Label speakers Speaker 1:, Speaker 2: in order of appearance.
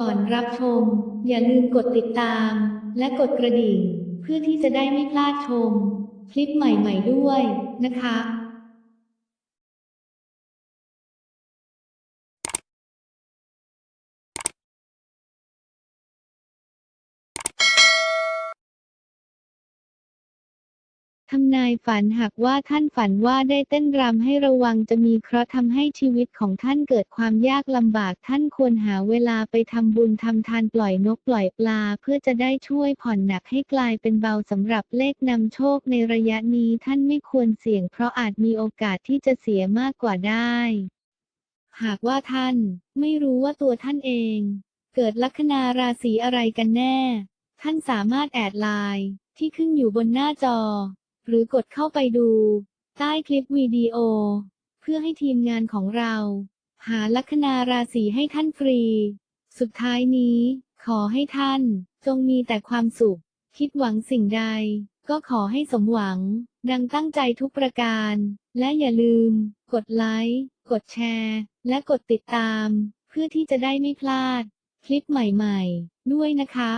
Speaker 1: ก่อนรับชม อย่าลืมกดติดตาม และกดกระดิ่ง เพื่อที่จะได้ไม่พลาดชม คลิปใหม่ๆด้วยนะคะ ทำนายฝันหากว่าท่านฝันว่าได้เต้นรำให้ระวังจะมีเคราะห์ทำให้ชีวิตของท่านเกิดความยากลำบากท่านควรหาเวลาไปทำบุญทำทานปล่อยนกปล่อยปลา เพื่อจะได้ช่วยผ่อนหนักให้กลายเป็นเบาสำหรับเลขนำโชคในระยะนี้ท่านไม่ควรเสี่ยงเพราะอาจมีโอกาสที่จะเสียมากกว่าได้ หากว่าท่านไม่รู้ว่าตัวท่านเอง เกิดลัคนาราศีอะไรกันแน่ ท่านสามารถแอดไลน์ที่ขึ้นอยู่บนหน้าจอ หรือกดเข้าไปดู ใต้คลิปวิดีโอ เพื่อให้ทีมงานของเรา หาลัคนาราศีให้ท่านฟรี สุดท้ายนี้ ขอให้ท่านจงมีแต่ความสุข คิดหวังสิ่งใด ก็ขอให้สมหวัง ดังตั้งใจทุกประการ และอย่าลืม กดไลค์ กดแชร์ และกดติดตาม เพื่อที่จะได้ไม่พลาด คลิปใหม่ๆ ด้วยนะคะ